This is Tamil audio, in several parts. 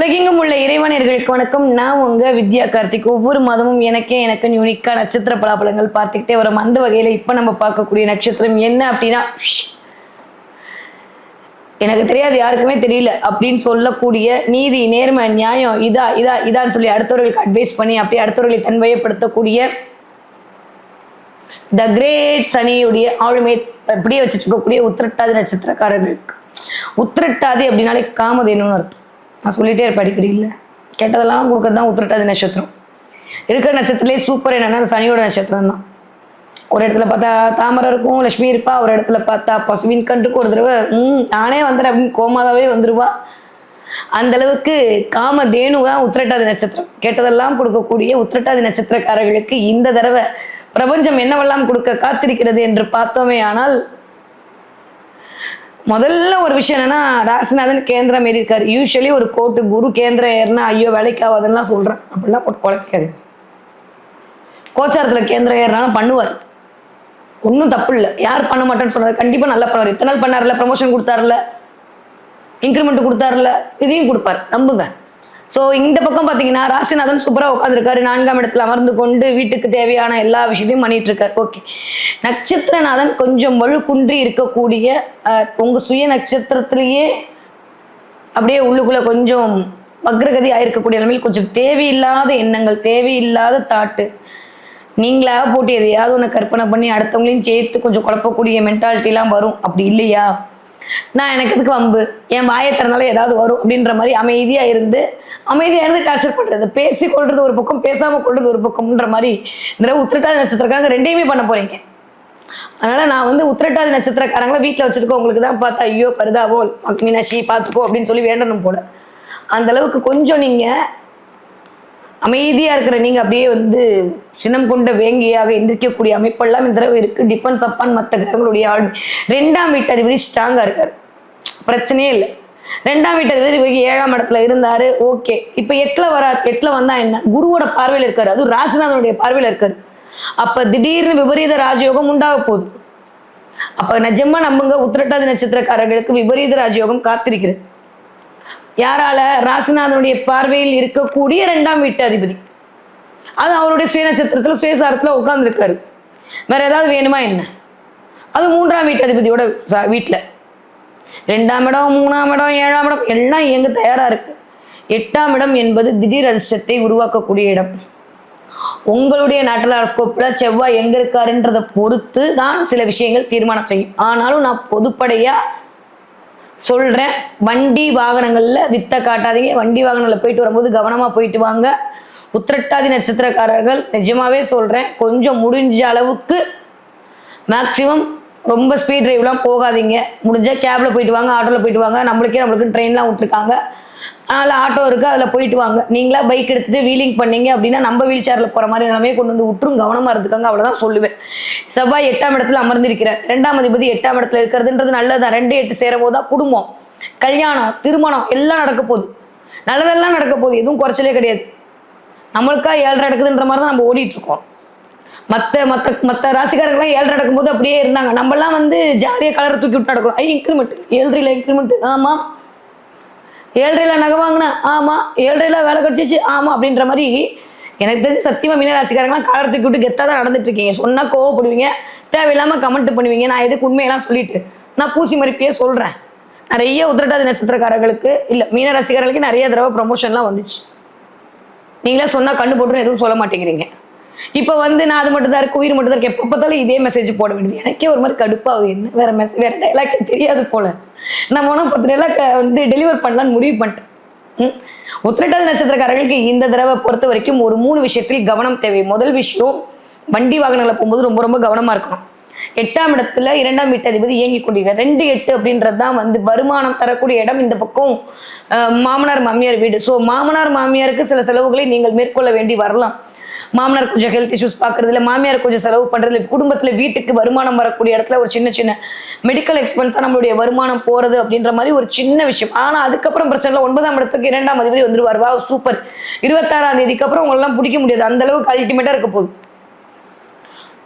உலகெங்கும் உள்ள இறைவனர்களுக்கு வணக்கம். நான் உங்க வித்யா கார்த்திக். ஒவ்வொரு மாதமும் எனக்கே எனக்கு யூனிக்கா நட்சத்திர பலாபலங்கள் பார்த்துக்கிட்டே வரும். அந்த வகையில இப்ப நம்ம பார்க்கக்கூடிய நட்சத்திரம் என்ன அப்படின்னா எனக்கு தெரியாது யாருக்குமே தெரியல அப்படின்னு சொல்லக்கூடிய நீதி நேர்மை நியாயம் இதா இதா இதான்னு சொல்லி அடுத்தவர்களுக்கு அட்வைஸ் பண்ணி அப்படியே அடுத்தவர்களை தன்வயப்படுத்தக்கூடிய த கிரேட் சனியுடைய ஆளுமை அப்படியே வச்சுட்டு இருக்கக்கூடிய உத்திரட்டாதி நட்சத்திரக்காரர்களுக்கு உத்திரட்டாதி அப்படின்னாலே காமதேனுன்னு அர்த்தம். நான் சொல்லிட்டே இருப்பேன் அடிக்கடி இல்லை. கெட்டதெல்லாம் கொடுக்கறது தான் உத்திரட்டாதி நட்சத்திரம். இருக்கிற நட்சத்திரத்துலேயே சூப்பர் என்னென்னா அந்த சனியோட நட்சத்திரம் தான். ஒரு இடத்துல பார்த்தா தாமரை இருக்கும் லட்சுமி இருப்பா. ஒரு இடத்துல பார்த்தா பசுவின் கண்டுக்கு ஒரு தடவை ம் நானே வந்துடுறேன் அப்படின்னு கோமாதாவே வந்துடுவா அந்த அளவுக்கு காம தேனு தான் உத்திரட்டாதி நட்சத்திரம். கேட்டதெல்லாம் கொடுக்கக்கூடிய உத்திரட்டாதி நட்சத்திரக்காரர்களுக்கு இந்த தடவை பிரபஞ்சம் என்னவெல்லாம் கொடுக்க காத்திருக்கிறது என்று பார்த்தோமே ஆனால் முதல்ல ஒரு விஷயம் என்னன்னா ராசிநாதன் கேந்திரம் ஏறி இருக்காரு. யூஸ்வலி ஒரு கோட்டு குரு கேந்திரம் ஏறினா ஐயோ வேலைக்கு ஆகாதுன்னெலாம் சொல்கிறேன் அப்படிலாம் போட்டு குழப்பிக்காது கோச்சாரத்தில் கேந்திரம் ஏறினாலும் பண்ணுவார். ஒன்றும் தப்பு இல்லை யார் பண்ண மாட்டேன்னு சொன்னார். கண்டிப்பாக நல்லா பண்ணுவார். இத்தனை நாள் பண்ணார்ல ப்ரமோஷன் கொடுத்தாருல இன்க்ரிமெண்ட் கொடுத்தாருல இதையும் கொடுப்பார். நம்புங்க. ஸோ இந்த பக்கம் பார்த்தீங்கன்னா ராசிநாதன் சூப்பராக உட்காந்துருக்காரு நான்காம் இடத்துல அமர்ந்து கொண்டு வீட்டுக்கு தேவையான எல்லா விஷயத்தையும் பண்ணிட்டு இருக்காரு ஓகே நட்சத்திரநாதன் கொஞ்சம் வழுக்குன்றி இருக்கக்கூடிய உங்கள் உங்க சுய நட்சத்திரத்திலேயே அப்படியே உள்ளுக்குள்ள கொஞ்சம் வக்ரகதி ஆயிருக்கக்கூடிய நிலைமையில் கொஞ்சம் தேவையில்லாத எண்ணங்கள் தேவையில்லாத தாட்டு நீங்களாக போட்டு எதையாவது ஒன்று கற்பனை பண்ணி அடுத்தவங்களையும் சேர்த்து கொஞ்சம் குழப்பக்கூடிய மென்டாலிட்டிலாம் வரும். அப்படி இல்லையா? நான் எனக்கு எதுக்கு வம்பு? என் வாயை திறந்தாலும் ஏதாவது வரும் அப்படின்ற மாதிரி அமைதியாக இருந்து அமைதியாக இருந்து டார்ச்சர் பண்ணுறது பேசி கொள்வது ஒரு பக்கம் பேசாமல் கொள்வது ஒரு பக்கம்ன்ற மாதிரி நிறைய உத்திரட்டாதி நட்சத்திரக்காரங்க ரெண்டையுமே பண்ண போகிறீங்க அதனால் நான் வந்து உத்திரட்டாதி நட்சத்திரக்காரங்களை வீட்டில் வச்சுருக்கோம் உங்களுக்கு தான் பார்த்தா ஐயோ பருதாவோ மீனாட்சி பார்த்துக்கோ அப்படின்னு சொல்லி வேண்டணும் போல. அந்த அளவுக்கு கொஞ்சம் நீங்கள் அமைதியாக இருக்கிற நீங்கள் அப்படியே வந்து சினம் கொண்ட வேங்கியாக எந்திரிக்கக்கூடிய அமைப்பெல்லாம் இந்த தடவை இருக்குது டிபெண்ட்ஸ் அப்பான் மற்ற கிரகங்களுடைய ஆள். ரெண்டாம் வீட்டு அதிபதி ஸ்ட்ராங்காக இருக்கார். பிரச்சனையே இல்லை. ரெண்டாம் வீட்டு அதிபதி இவருக்கு ஏழாம் இடத்துல இருந்தார். ஓகே இப்போ எட்டில் வரா எட்டில் வந்தால் என்ன? குருவோட பார்வையில் இருக்கார். அதுவும் ராஜநாதனுடைய பார்வையில் இருக்கார். அப்போ திடீர்னு விபரீத ராஜயோகம் உண்டாக போகுது. அப்போ நிஜமாக நம்புங்க உத்திரட்டாதி நட்சத்திரக்காரர்களுக்கு விபரீத ராஜயோகம் காத்திருக்கிறது. யாரால ராசிநாதனுடைய பார்வையில் இருக்கக்கூடிய ரெண்டாம் வீட்டு அதிபதி. அது அவருடைய சுயநட்சத்திரத்தில் சுயசாரத்தில் சுயசாரத்துல உட்கார்ந்துருக்காரு. வேற ஏதாவது வேணுமா என்ன? அது மூன்றாம் வீட்டு அதிபதியோட ச- ரெண்டாம் இடம் மூணாம் இடம் ஏழாம் இடம் எல்லாம் இயங்க தயாராக இருக்கு. எட்டாம் இடம் என்பது திடீர் அதிர்ஷ்டத்தை உருவாக்கக்கூடிய இடம். உங்களுடைய நாட்டில் அரஸ்கோப்பில் செவ்வாய் எங்க இருக்காருன்றதை பொறுத்து தான் சில விஷயங்கள் தீர்மானம் செய்யும். ஆனாலும் நான் பொதுப்படையாக சொல்கிறேன் வண்டி வாகனங்களில் வித்தை காட்டாதீங்க. வண்டி வாகனங்களில் போயிட்டு வரும்போது கவனமாக போயிட்டு வாங்க. உத்திரட்டாதி நட்சத்திரக்காரர்கள் நிஜமாகவே சொல்கிறேன் கொஞ்சம் முடிஞ்ச அளவுக்கு மேக்சிமம் ரொம்ப ஸ்பீட் ட்ரைவ்லாம் போகாதீங்க. முடிஞ்சால் கேபில் போயிட்டு வாங்க ஆட்டோவில் போயிட்டு வாங்க. நம்மளுக்கே நம்மளுக்கு ட்ரெயின்லாம் விட்டுருக்காங்க. அதனால் ஆட்டோ இருக்குது அதில் போயிட்டு வாங்க. நீங்களா பைக் எடுத்துகிட்டு வீலிங் பண்ணீங்க அப்படின்னா நம்ம வீல் சேரில் போகிற மாதிரி எல்லாமே கொண்டு வந்து விட்டுரும். கவனமாக இருந்துக்காங்க அவ்வளோதான் சொல்லுவேன். செவ்வாய் எட்டாம் இடத்துல அமர்ந்திருக்கிறார். ரெண்டாம் அதிபதி எட்டாம் இடத்துல இருக்கிறதுன்றது நல்லதுதான். ரெண்டு எட்டு சேரும்போது தான் குடும்பம் கல்யாணம் திருமணம் எல்லாம் நடக்க போகுது. நல்லதெல்லாம் நடக்க போகுது. எதுவும் குறைச்சலே கிடையாது. நம்மளுக்கா ஏழரை நடக்குதுன்ற மாதிரி தான் நம்ம ஓடிட்டுருக்கோம் மற்ற மற்ற மற்ற ராசிக்காரர்கள்லாம் ஏழரை நடக்கும்போது அப்படியே இருந்தாங்க. நம்மலாம் வந்து ஜாலியாக கலரை தூக்கி விட்டு நடக்கிறோம். ஐ இன்க்ரிமெண்ட் ஏழ்ரையில் இன்க்ரிமெண்ட் ஆமாம் ஏழரையில் நகை வாங்கினேன் ஆமாம் ஏழரையில் வேலை கிடைச்சிச்சு ஆமாம் அப்படின்ற மாதிரி எனக்கு தெரிஞ்சு சத்தியமாக மீன காலத்துக்கு தூக்கி விட்டு கெத்தாக தான் நடந்துட்டு இருக்கீங்க. சொன்னால் கோவப்படுவீங்க தேவையில்லாமல் கமெண்ட் பண்ணுவீங்க. நான் எதுக்கு உண்மையெல்லாம் சொல்லிட்டு நான் பூசி மறுப்பியே சொல்கிறேன் நிறைய உதிரட்டாதி நட்சத்திரக்காரர்களுக்கு இல்லை மீனராசிக்காரர்களுக்கு நிறைய தடவை ப்ரமோஷன்லாம் வந்துச்சு. நீங்களே சொன்னா கண்ணு போட்டுன்னு எதுவும் சொல்ல மாட்டேங்கிறீங்க. இப்போ வந்து நான் அது மட்டும் தான் இருக்கு உயிர் மட்டும் தான் இருக்கேன். எப்போ பார்த்தாலும் இதே மெசேஜ் போட வேண்டியது. எனக்கே ஒரு மாதிரி கடுப்பாக என்ன வேற மெசேஜ் வேற டைலாக் தெரியாது போல. நான் ஒன்றும் பத்து டைலாக் வந்து டெலிவர் பண்ணலான்னு முடிவு பண்ணிட்டேன். ம். உத்திரட்டாதி நட்சத்திரக்காரர்களுக்கு இந்த தடவை பொறுத்த வரைக்கும் ஒரு மூணு விஷயத்தில் கவனம் தேவை. முதல் விஷயம் வண்டி வாகனங்களை போகும்போது ரொம்ப ரொம்ப கவனமா இருக்கணும். எட்டாம் இடத்துல இரண்டாம் வீட்டு அதிபதி இயங்கி கொண்டிருக்கார் ரெண்டு எட்டு அப்படின்றது தான் வந்து வருமானம் தரக்கூடிய இடம் இந்த பக்கம் மாமனார் மாமியார் வீடு. ஸோ மாமனார் மாமியாருக்கு சில செலவுகளை நீங்கள் மேற்கொள்ள வேண்டி வரலாம். மாமனார் கொஞ்சம் ஹெல்த் இஷ்யூஸ் பார்க்கறதுல மாமியார் கொஞ்சம் செலவு பண்ணுறதுல குடும்பத்தில் வீட்டுக்கு வருமானம் வரக்கூடிய இடத்துல ஒரு சின்ன சின்ன மெடிக்கல் எக்ஸ்பென்ஸாக நம்மளுடைய வருமானம் போகிறது அப்படின்ற மாதிரி ஒரு சின்ன விஷயம். ஆனால் அதுக்கப்புறம் பிரச்சனை இல்லை. ஒன்பதாம் இடத்துக்கு இரண்டாம் அதிபதி வந்துருவார். வா சூப்பர் இருபத்தாறாம் தேதிக்கு அப்புறம் உங்களெல்லாம் பிடிக்க முடியாது. அந்த அளவுக்கு அல்டிமேட்டாக இருக்க போகுது.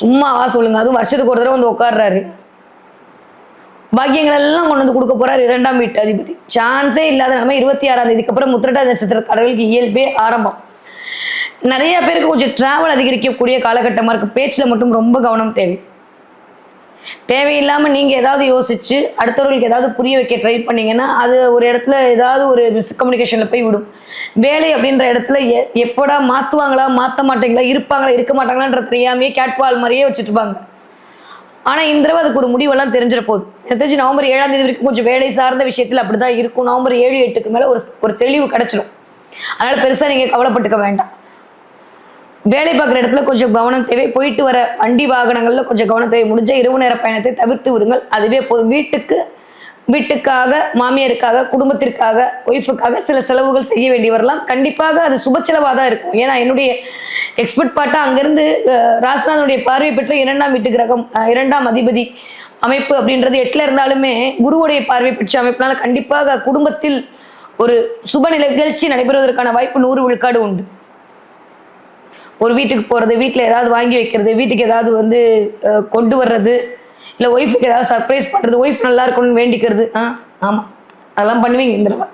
சும்மாவா சொல்லுங்க. அதுவும் வருஷத்துக்கு ஒரு தடவை வந்து உட்கார்றாரு. பாக்கியங்கள் எல்லாம் கொண்டு வந்து கொடுக்க போறார் இரண்டாம் வீட்டு அதிபதி. சான்ஸே இல்லாத நம்ம இருபத்தி ஆறாம் தேதிக்கு அப்புறம் முத்திரட்டா நட்சத்திர கடவுளுக்கு இயல்பே ஆரம்பம். நிறைய பேருக்கு கொஞ்சம் டிராவல் அதிகரிக்கக்கூடிய காலகட்டமாக இருக்குது பேச்சில் மட்டும் ரொம்ப கவனம் தேவை. தேவையில்லாமல் நீங்கள் ஏதாவது யோசிச்சு அடுத்தவர்களுக்கு ஏதாவது புரிய வைக்க ட்ரை பண்ணிங்கன்னா அது ஒரு இடத்துல ஏதாவது ஒரு மிஸ்கம்யூனிகேஷன்ல போய் விடும். வேலை அப்படின்ற இடத்துல எ- எப்படா மாற்றுவாங்களா மாற்ற மாட்டீங்களா இருப்பாங்களா இருக்க மாட்டாங்களான்ற தெரியாமையே கேட்பால் மாதிரியே வச்சுட்டு ஆனால் இந்த தடவை அதுக்கு ஒரு முடிவெல்லாம் தெரிஞ்சிட போகுது. எனக்கு தெரிஞ்சு நவம்பர் ஏழாம் தேதி வரைக்கும் கொஞ்சம் வேலை சார்ந்த விஷயத்தில் அப்படி தான் இருக்கும். நவம்பர் ஏழு எட்டுக்கு மேலே ஒரு ஒரு தெளிவு கிடச்சிடும் அதனால் பெருசாக நீங்கள் கவலைப்பட்டுக்க வேண்டாம். வேலை பார்க்குற இடத்துல கொஞ்சம் கவனம் தேவை. போயிட்டு வர வண்டி வாகனங்களில் கொஞ்சம் கவனம் தேவை. முடிஞ்ச இரவு நேர பயணத்தை தவிர்த்து விடுங்கள். அதுவே போதும். வீட்டுக்கு வீட்டுக்காக மாமியாருக்காக குடும்பத்திற்காக ஒய்ஃபுக்காக சில செலவுகள் செய்ய வேண்டி வரலாம். கண்டிப்பாக அது சுப செலவாக தான் இருக்கும். ஏன்னா என்னுடைய எக்ஸ்பர்ட் பாட்டாக அங்கேருந்து அஹ், ராசிநாதனுடைய பார்வை பெற்ற இரண்டாம் வீட்டு கிரகம் இரண்டாம் அதிபதி அமைப்பு அப்படின்றது எட்டில் இருந்தாலுமே குருவுடைய பார்வை பெற்ற அமைப்பினால கண்டிப்பாக குடும்பத்தில் ஒரு சுப நிகழ்ச்சி நடைபெறுவதற்கான வாய்ப்பு நூறு விழுக்காடு உண்டு. ஒரு வீட்டுக்கு போகிறது வீட்டில் ஏதாவது வாங்கி வைக்கிறது வீட்டுக்கு ஏதாவது வந்து கொண்டு வர்றது இல்லை ஒய்ஃபுக்கு ஏதாவது சர்ப்ரைஸ் பண்ணுறது ஒய்ஃப் நல்லா இருக்கணும்னு வேண்டிக்கிறது. ஆ ஆமாம் அதெல்லாம் பண்ணுவீங்க இந்த தடவை.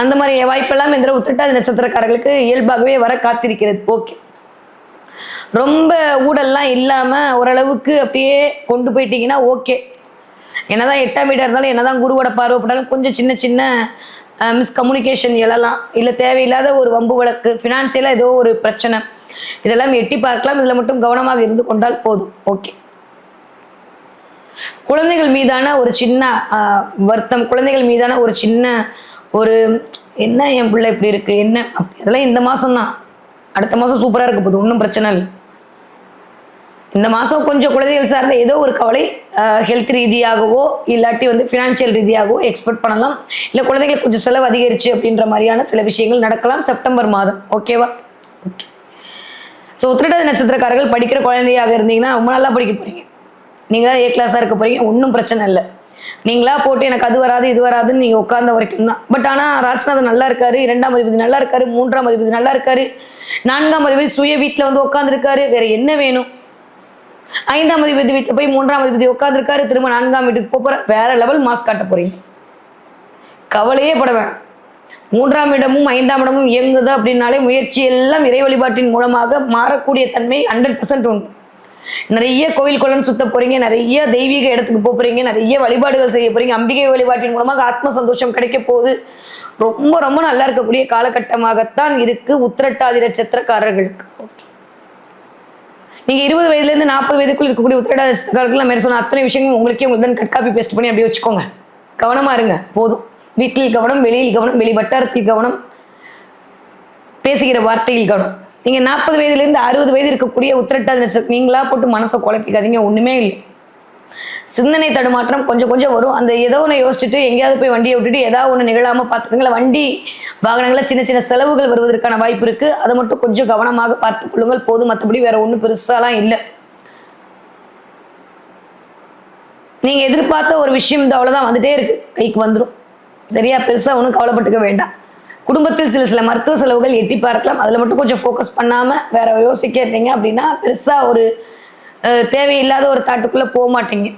அந்த மாதிரி வாய்ப்பெல்லாம் இந்த உத்திரட்டாதி நட்சத்திரக்காரர்களுக்கு இயல்பாகவே வர காத்திருக்கிறது. ஓகே ரொம்ப ஊடல்லாம் இல்லாமல் ஓரளவுக்கு அப்படியே கொண்டு போயிட்டீங்கன்னா ஓகே என்னதான் எட்டாம் வீடாக இருந்தாலும் என்னதான் குருவோட பார்வைப்பட்டாலும் கொஞ்சம் சின்ன சின்ன மிஸ்கம்யூனிகேஷன் எழலாம். இல்லை தேவையில்லாத ஒரு வம்பு வழக்கு ஃபினான்சியலாக ஏதோ ஒரு பிரச்சனை. இதெல்லாம் எட்டி பார்க்கலாம். இதில் மட்டும் கவனமாக இருந்து கொண்டால் போதும். ஓகே குழந்தைகள் மீதான ஒரு சின்ன ஆஹ், வருத்தம் குழந்தைகள் மீதான ஒரு சின்ன ஒரு என்ன என் பிள்ளை இப்படி இருக்கு என்ன? அப்படி அதெல்லாம் இந்த மாசம்தான். அடுத்த மாசம் சூப்பரா இருக்க போகுது ஒன்றும் பிரச்சனை இல்லை. இந்த மாதம் கொஞ்சம் குழந்தைகள் சார்ந்த ஏதோ ஒரு கவலை ஹெல்த் ரீதியாகவோ இல்லாட்டி வந்து ஃபினான்ஷியல் ரீதியாகவோ எக்ஸ்பெக்ட் பண்ணலாம். இல்லை குழந்தைகள் கொஞ்சம் செலவு அதிகரிச்சு அப்படின்ற மாதிரியான சில விஷயங்கள் நடக்கலாம். செப்டம்பர் மாதம். ஓகேவா ஓகே ஸோ உத்திரட்டாதி நட்சத்திரக்காரர்கள் படிக்கிற குழந்தையாக இருந்தீங்கன்னா ரொம்ப நல்லா படிக்க போறீங்க. நீங்களா ஏ கிளாஸாக இருக்க போறீங்க ஒன்றும் பிரச்சனை இல்லை. நீங்களா போட்டு எனக்கு அது வராது இது வராதுன்னு நீங்கள் உட்கார்ந்த வரைக்கும் தான். பட் ஆனால் ராசிநாதன் நல்லா இருக்காரு இரண்டாம் அதிபதி நல்லா இருக்காரு மூன்றாம் அதிபதி நல்லா இருக்காரு நான்காம் அதிபதி சுய வீட்டில் வந்து உட்காந்துருக்காரு வேற என்ன வேணும்? ஐந்தாம் அதிபதி வீட்டில் போய் மூன்றாம் அதிபதி உட்காந்துருக்காரு திரும்ப நான்காம் வீட்டுக்கு போக போற வேற லெவல் மாஸ்க் காட்ட போறீங்க. கவலையே பட வேணாம். மூன்றாம் இடமும் ஐந்தாம் இடமும் இயங்குது அப்படின்னாலே முயற்சி எல்லாம் இறை வழிபாட்டின் மூலமாக மாறக்கூடிய தன்மை ஹண்ட்ரட் பர்சன்ட் உண்டு. நிறைய கோயில் குளம் சுத்த போறீங்க நிறைய தெய்வீக இடத்துக்கு போக போறீங்க நிறைய வழிபாடுகள் செய்ய போறீங்க அம்பிகை வழிபாட்டின் மூலமாக ஆத்ம சந்தோஷம் கிடைக்க போகுது. ரொம்ப ரொம்ப நல்லா இருக்கக்கூடிய காலகட்டமாகத்தான் இருக்கு உத்திரட்டாதி நட்சத்திரக்காரர்களுக்கு. நீங்க இருபது வயதுல இருந்து நாற்பது வயதுக்குள் இருக்கக்கூடிய உத்திரட்டாதி நட்சத்திரக்காரர்கள் நான் சொன்ன அத்தனை விஷயங்களும் உங்களுக்கே உங்களுக்கு தான் கட் காப்பி பேஸ்ட் பண்ணி அப்படியே வச்சுக்கோங்க. கவனமா இருங்க போதும். வீட்டில் கவனம் வெளியில் கவனம் வெளி வட்டாரத்தில் கவனம் பேசுகிற வார்த்தையில் கவனம். நீங்க நாற்பது வயதுலேருந்து அறுபது வயது இருக்கக்கூடிய உத்திரட்டாதி நட்சத்திரம் நீங்களா போட்டு மனசை குழப்பிக்காதீங்க ஒண்ணுமே இல்லை. சிந்தனை தடுமாற்றம் கொஞ்சம் கொஞ்சம் வரும். அந்த ஏதோ ஒன்று யோசிச்சுட்டு எங்கேயாவது போய் வண்டியை விட்டுட்டு ஏதாவது ஒன்று நிகழாம பார்த்துக்கோங்களா வண்டி வாகனங்களில் சின்ன சின்ன செலவுகள் வருவதற்கான வாய்ப்பு இருக்கு. அதை மட்டும் கொஞ்சம் கவனமாக பார்த்து கொள்ளுங்கள். போதும் மற்றபடி வேற ஒன்றும் பெருசாலாம் இல்லை. நீங்க எதிர்பார்த்த ஒரு விஷயம் இந்த அவ்வளோதான் வந்துட்டே இருக்கு. கைக்கு வந்துடும் சரியா? பெருசாக ஒன்றும் கவலைப்பட்டுக்க வேண்டாம். குடும்பத்தில் சில சில மருத்துவ செலவுகள் எட்டி பார்க்கலாம். அதில் மட்டும் கொஞ்சம் ஃபோக்கஸ் பண்ணாமல் வேற யோசிக்க இருந்தீங்க அப்படின்னா பெருசாக ஒரு தேவையில்லாத ஒரு தாட்டுக்குள்ளே போக மாட்டீங்க.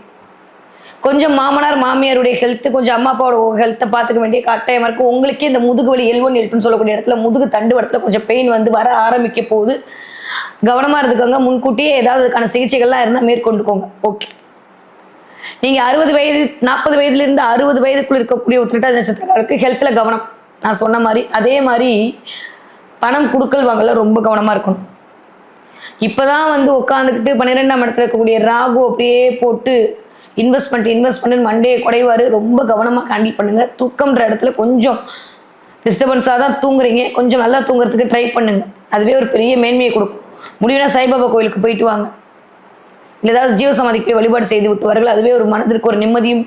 கொஞ்சம் மாமனார் மாமியாருடைய ஹெல்த்து கொஞ்சம் அம்மா அப்பாவோட ஹெல்த்தை பார்த்துக்க வேண்டிய கட்டாயமாக இருக்கும் உங்களுக்கே இந்த முதுகு வலி எல்வன் எல்ப்புன்னு சொல்லக்கூடிய இடத்துல முதுகு தண்டு இடத்துல கொஞ்சம் பெயின் வந்து வர ஆரம்பிக்க போகுது. கவனமாக இருந்துக்கோங்க. முன்கூட்டியே ஏதாவது அதுக்கான சிகிச்சைகள்லாம் இருந்தால் மேற்கொண்டுக்கோங்க. ஓகே நீங்க அறுபது வயது நாற்பது வயதுல இருந்து அறுபது வயதுக்குள்ள இருக்கக்கூடிய ஒரு உத்திரட்டாதி நட்சத்திரக்காரருக்கு ஹெல்த்ல கவனம். நான் சொன்ன மாதிரி அதே மாதிரி பணம் கொடுக்கல் வாங்கல ரொம்ப கவனமா இருக்கணும். இப்பதான் வந்து உட்காந்துக்கிட்டு பன்னிரெண்டாம் இடத்துல இருக்கக்கூடிய ராகு அப்படியே போட்டு இன்வெஸ்ட்மெண்ட் இன்வெஸ்ட்மெண்ட் மண்டே குறைவாரு ரொம்ப கவனமாக ஹேண்டில் பண்ணுங்க. தூக்கம்ன்ற இடத்துல கொஞ்சம் டிஸ்டர்பன்ஸாக தான் தூங்குறீங்க. கொஞ்சம் நல்லா தூங்குறதுக்கு ட்ரை பண்ணுங்க. அதுவே ஒரு பெரிய மேன்மையை கொடுக்கும். முடியும்னா சாய்பாபா கோயிலுக்கு போயிட்டு வாங்க. இல்லை ஏதாவது ஜீவசமாதிக்கு போய் வழிபாடு செய்து விட்டுவார்கள் அதுவே ஒரு மனதிற்கு ஒரு நிம்மதியும்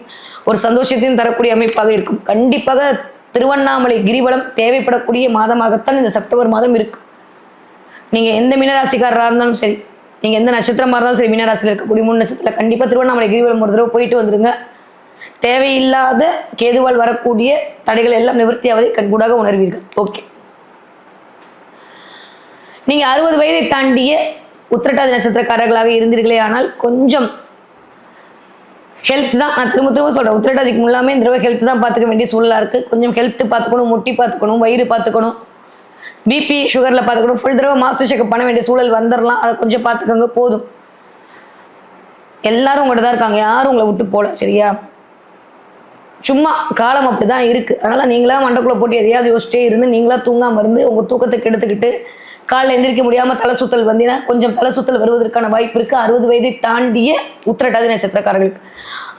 ஒரு சந்தோஷத்தையும் தரக்கூடிய அமைப்பாக இருக்கும். கண்டிப்பாக திருவண்ணாமலை கிரிவலம் தேவைப்படக்கூடிய மாதமாகத்தான் இந்த செப்டம்பர் மாதம் இருக்கு. நீங்கள் எந்த மீனராசிக்காரராக இருந்தாலும் சரி நீங்கள் எந்த நட்சத்திரமாக இருந்தாலும் சரி மீனராசியில் இருக்கக்கூடிய மூணு நட்சத்திரம் கண்டிப்பாக திருவண்ணாமலை கிரிவலம் ஒரு தடவை போயிட்டு வந்துருங்க. தேவையில்லாத கேதுவால் வரக்கூடிய தடைகள் எல்லாம் நிவர்த்தியாவதை கண்கூடாக உணர்வீர்கள். ஓகே. நீங்கள் அறுபது வயதை தாண்டிய உத்திரட்டாதி நட்சத்திரக்காரர்களாக இருந்தீர்களே ஆனால் கொஞ்சம் ஹெல்த் தான். நான் திரும்ப திரும்ப சொல்கிறேன் உத்திரட்டாதிக்கு முல்லாமே இந்த தடவை ஹெல்த் தான் பார்த்துக்க வேண்டிய சூழலாக இருக்குது கொஞ்சம் ஹெல்த்து பார்த்துக்கணும் முட்டி பார்த்துக்கணும் வயிறு பார்த்துக்கணும். பிபி சுகரில் பார்த்துக்கணும். ஃபுல் தடவை மாஸ்டர் செக்அப் பண்ண வேண்டிய சூழல் வந்துடலாம் அதை கொஞ்சம் பார்த்துக்கோங்க போதும். எல்லாரும் உங்கள்கிட்ட தான் இருக்காங்க. யாரும் உங்களை விட்டு போகல சரியா? சும்மா காலம் அப்படி தான் இருக்குது அதனால் நீங்களா மண்டக்குள்ளே போட்டு எதையாவது யோசிச்சிட்டே இருந்து நீங்களா தூங்காமல் இருந்து உங்கள் தூக்கத்தை கெடுத்துக்கிட்டு காலில் எந்திரிக்க முடியாமல் தலை சுத்தல் வந்தீங்கன்னா கொஞ்சம் தலை சுத்தல் வருவதற்கான வாய்ப்பு இருக்குது அறுபது வயதை தாண்டிய உத்திரட்டாதி நட்சத்திரக்காரர்களுக்கு.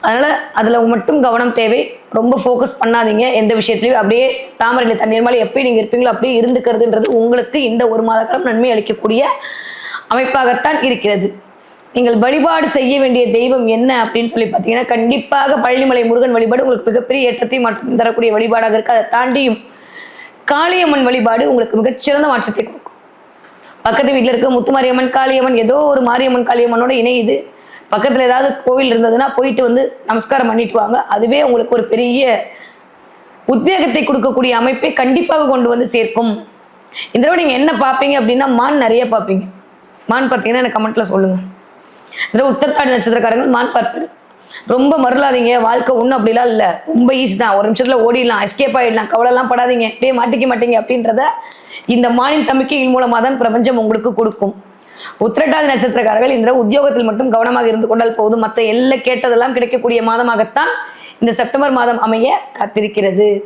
அதனால் அதில் மட்டும் கவனம் தேவை. ரொம்ப ஃபோக்கஸ் பண்ணாதீங்க. எந்த விஷயத்துலையும் அப்படியே தாமரையில் தண்ணீர் மேலே எப்பயும் நீங்கள் இருப்பீங்களோ அப்படியே இருந்துக்கிறதுன்றது உங்களுக்கு இந்த ஒரு மாத காலம் நன்மை அளிக்கக்கூடிய அமைப்பாகத்தான் இருக்கிறது. நீங்கள் வழிபாடு செய்ய வேண்டிய தெய்வம் என்ன அப்படின்னு சொல்லி பார்த்தீங்கன்னா கண்டிப்பாக பழனிமலை முருகன் வழிபாடு உங்களுக்கு மிகப்பெரிய ஏற்றத்தையும் மாற்றத்தையும் தரக்கூடிய வழிபாடாக இருக்குது அதை தாண்டியும் காளியம்மன் வழிபாடு உங்களுக்கு மிகச்சிறந்த மாற்றத்தை கொடுக்கும். பக்கத்து வீட்டில் இருக்க முத்துமாரியம்மன் காளியம்மன் ஏதோ ஒரு மாரியம்மன் காளியம்மனோட இணையுது. பக்கத்தில் ஏதாவது கோவில் இருந்ததுன்னா போயிட்டு வந்து நமஸ்காரம் பண்ணிட்டு வாங்க. அதுவே உங்களுக்கு ஒரு பெரிய உத்வேகத்தை கொடுக்கக்கூடிய அமைப்பை கண்டிப்பாக கொண்டு வந்து சேர்க்கும். இந்த தடவை நீங்கள் என்ன பார்ப்பீங்க அப்படின்னா மான் நிறைய பார்ப்பீங்க. மான் பார்த்தீங்கன்னா எனக்கு கமெண்ட்டில் சொல்லுங்கள் இந்த தடவை உத்தரத்தாடி நட்சத்திரக்காரங்கள் மான் பார்ப்பீங்க. ரொம்ப மருளாதீங்க. வாழ்க்கை ஒன்றும் அப்படிலாம் இல்லை. ரொம்ப ஈஸி தான். ஒரு நிமிஷத்தில் ஓடிடலாம். எஸ்கேப் ஆகிடலாம் கவலைலாம் படாதீங்க. அப்படியே மாட்டிக்க மாட்டீங்க அப்படின்றத இந்த மானின் சமிக்கையின் மூலமாக தான் பிரபஞ்சம் உங்களுக்கு கொடுக்கும். உத்திரட்டாதி நட்சத்திரக்காரர்கள் இந்த உத்தியோகத்தில் மட்டும் கவனமாக இருந்து கொண்டால் போதும். மற்ற எல்லாம் கேட்டதெல்லாம் கிடைக்கக்கூடிய மாதமாகத்தான் இந்த செப்டம்பர் மாதம் அமைய காத்திருக்கிறது.